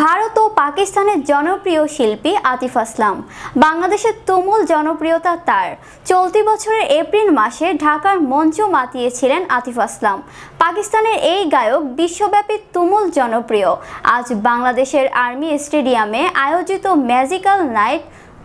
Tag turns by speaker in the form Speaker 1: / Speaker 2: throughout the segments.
Speaker 1: ভারত ও পাকিস্তানের জনপ্রিয় শিল্পী আতিফ আসলাম। বাংলাদেশের তুমুল জনপ্রিয়তা তার। চলতি বছরের এপ্রিল মাসে ঢাকার মঞ্চ মাতিয়েছিলেন আতিফ আসলাম। পাকিস্তানের এই গায়ক বিশ্বব্যাপী তুমুল জনপ্রিয়। আজ বাংলাদেশের আর্মি স্টেডিয়ামে আয়োজিত ম্যাজিক্যাল নাইট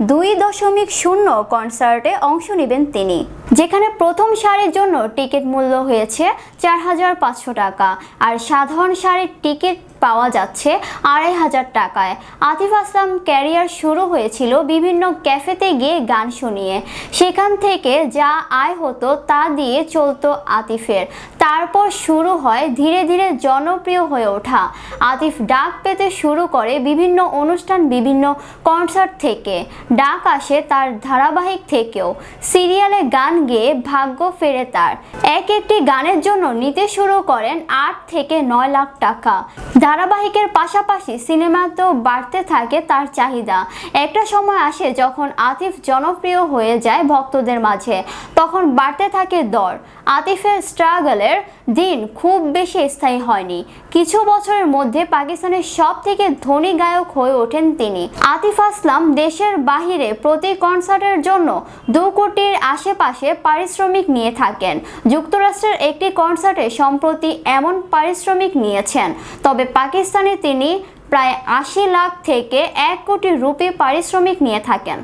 Speaker 1: দুই দশমিক শূন্য কনসার্টে অংশ নেবেন তিনি। যেখানে প্রথম সারির জন্য টিকিট মূল্য হয়েছে চার হাজার পাঁচশো টাকা, আর সাধারণ সারির টিকিট পাওয়া যাচ্ছে আড়াই হাজার টাকায়। আতিফ আসলাম ক্যারিয়ার শুরু হয়েছিল বিভিন্ন ক্যাফেতে গিয়ে গান শুনিয়ে। সেখান থেকে যা আয় হতো তা দিয়ে চলতো আতিফের। তারপর শুরু হয় ধীরে ধীরে জনপ্রিয় হয়ে ওঠা। আতিফ ডাক পেতে শুরু করে বিভিন্ন অনুষ্ঠান, বিভিন্ন কনসার্ট থেকে। ডাক আসে তার ধারাবাহিক থেকেও। সিরিয়ালে গান গেয়ে ভাগ্য ফেরে তার। এক একটি গানের জন্য নিতে শুরু করেন আট থেকে নয় লাখ টাকা। ধারাবাহিকের পাশাপাশি সিনেমাতেও বাড়তে থাকে তার চাহিদা। একটা সময় আসে যখন আতিফ জনপ্রিয় হয়ে যায় ভক্তদের মাঝে। তখন বাড়তে থাকে দর। আতিফের স্ট্রাগলের দিন খুব বেশি স্থায়ী হয়নি। কিছু বছরের মধ্যে পাকিস্তানের সব থেকে ধনী গায়ক হয়ে ওঠেন তিনি। আতিফ আসলাম দেশের বাহিরে প্রতি কনসার্টের জন্য দু কোটির আশেপাশে পারিশ্রমিক নিয়ে থাকেন। যুক্তরাষ্ট্রের একটি কনসার্টে সম্প্রতি এমন পারিশ্রমিক নিয়েছেন। তবে পাকিস্তানে তিনি প্রায় আশি লাখ থেকে এক কোটি রুপি পারিশ্রমিক নিয়ে থাকেন।